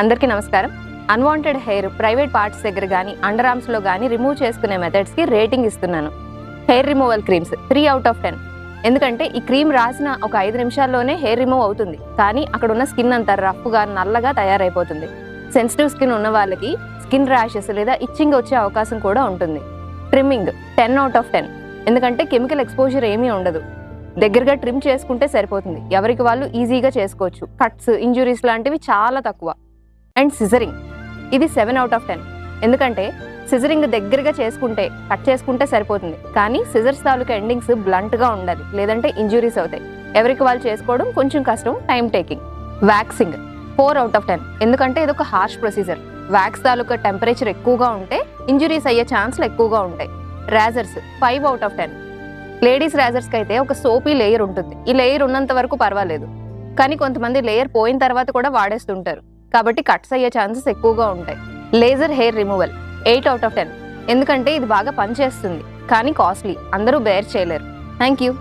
అందరికీ నమస్కారం. Unwanted hair private parts దగ్గర కానీ అండర్ ఆర్మ్స్లో కానీ రిమూవ్ చేసుకునే మెథడ్స్కి రేటింగ్ ఇస్తున్నాను. Hair removal creams three out of ten ఎందుకంటే ఈ క్రీమ్ రాసిన ఒక ఐదు నిమిషాల్లోనే హెయిర్ రిమూవ్ అవుతుంది. కానీ అక్కడ ఉన్న స్కిన్ అంతా రఫ్గా నల్లగా తయారైపోతుంది. సెన్సిటివ్ స్కిన్ ఉన్న వాళ్ళకి స్కిన్ ర్యాషెస్ లేదా ఇచ్చింగ్ వచ్చే అవకాశం కూడా ఉంటుంది. Trimming ten out of ten ఎందుకంటే కెమికల్ ఎక్స్పోజర్ ఏమీ ఉండదు. దగ్గరగా ట్రిమ్ చేసుకుంటే సరిపోతుంది. ఎవరికి వాళ్ళు ఈజీగా చేసుకోవచ్చు. కట్స్ ఇంజురీస్ లాంటివి చాలా తక్కువ. అండ్ సిజరింగ్ ఇది సెవెన్ అవుట్ ఆఫ్ టెన్ ఎందుకంటే సిజరింగ్ దగ్గరగా చేసుకుంటే కట్ చేసుకుంటే సరిపోతుంది. కానీ సిజర్స్ తాలూకా ఎండింగ్స్ బ్లంట్గా ఉండాలి లేదంటే ఇంజురీస్ అవుతాయి. ఎవరికి వాళ్ళు చేసుకోవడం కొంచెం కష్టం time taking waxing four out of ten ఎందుకంటే ఇది ఒక హార్ష్ ప్రొసీజర్ వ్యాక్స్ తాలూకా టెంపరేచర్ ఎక్కువగా ఉంటే ఇంజురీస్ అయ్యే ఛాన్స్లు ఎక్కువగా ఉంటాయి. Razors five out of ten ladies ర్యాజర్స్కి అయితే ఒక సోపీ లేయర్ ఉంటుంది. ఈ లేయర్ ఉన్నంత వరకు పర్వాలేదు. కానీ కొంతమంది లేయర్ పోయిన తర్వాత కూడా వాడేస్తుంటారు. కాబట్టి కట్స్ అయ్యే ఛాన్సెస్ ఎక్కువగా ఉంటాయి. Laser hair removal eight out of ten. ఎందుకంటే ఇది బాగా పనిచేస్తుంది కానీ కాస్ట్లీ. అందరూ బేర్ చేయలేరు. Thank you